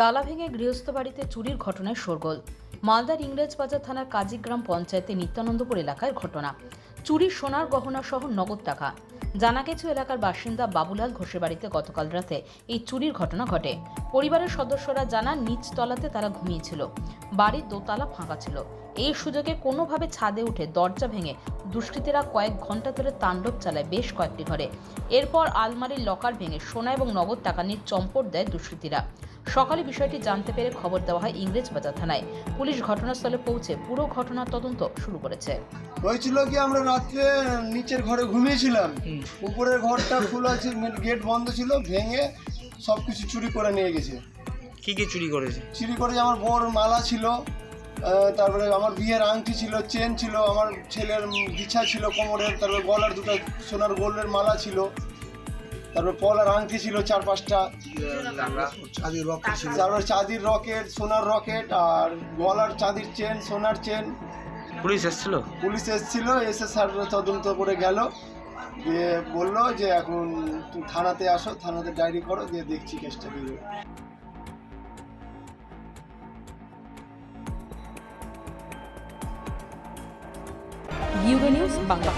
তালা ভেঙে গৃহস্থ বাড়িতে চুরির ঘটনায় শোরগোল। মালদার ইংরেজবাজার থানার কাজীগ্রাম পঞ্চায়েতে নিত্যানন্দপুর এলাকায় ঘটনা। চুরি সোনার গহনা সহ নগদ টাকা। জানা গেছে এলাকার বাসিন্দা বাবুলাল ঘোষের বাড়িতে গতকাল রাতে এই চুরির ঘটনা ঘটে। পরিবারের সদস্যরা জানান, নিচ তলাতে তারা ঘুমিয়েছিল বাড়ির দোতলা ফাঁকা ছিল। এই সুযোগে কোনোভাবে ছাদে উঠে দরজা ভেঙে দুষ্কৃতীরা কয়েক ঘণ্টা ধরে তাণ্ডব চালায় বেশ কয়েকটি ঘরে। এরপর আলমারির লকার ভেঙে সোনা এবং নগদ টাকা নিয়ে চম্পট দেয় দুষ্কৃতীরা। সকালে বিষয়টি জানতে পেরে খবর দেওয়া হয় ইংরেজবাজার থানায়। পুলিশ ঘটনাস্থলে পৌঁছে পুরো ঘটনার তদন্ত শুরু করেছে। হয়েছিল কি আমরা রাত্রে নিচের ঘরে ঘুমিয়েছিলাম। উপরের ঘরটা খোলা ছিল গেট বন্ধ ছিল ভেঙে সব কিছু চুরি করে নিয়ে গেছে। কি কি চুরি করেছে? চুরি করে আমার বড় মালা ছিল তারপরে আমার বিয়ের আংটি ছিল চেন ছিল আমার ছেলের বিছা ছিল কোমরের তারপরে গলার দুটো সোনার গোল্ডের মালা ছিল তারপরে পলার আংটি ছিল চার পাঁচটা। তারপরে চাঁদির রকেট সোনার রকেট আর গলার চাঁদির চেন সোনার চেন পুলিশ এসেছিল? পুলিশ এসেছিল এসে স্যার তদন্ত করে গেল। দিয়ে বলল যে এখন তুমি থানাতে আসো থানাতে ডায়েরি করো দিয়ে দেখছি কেসটা দিয়ে ইউবে নিউজ বাংলা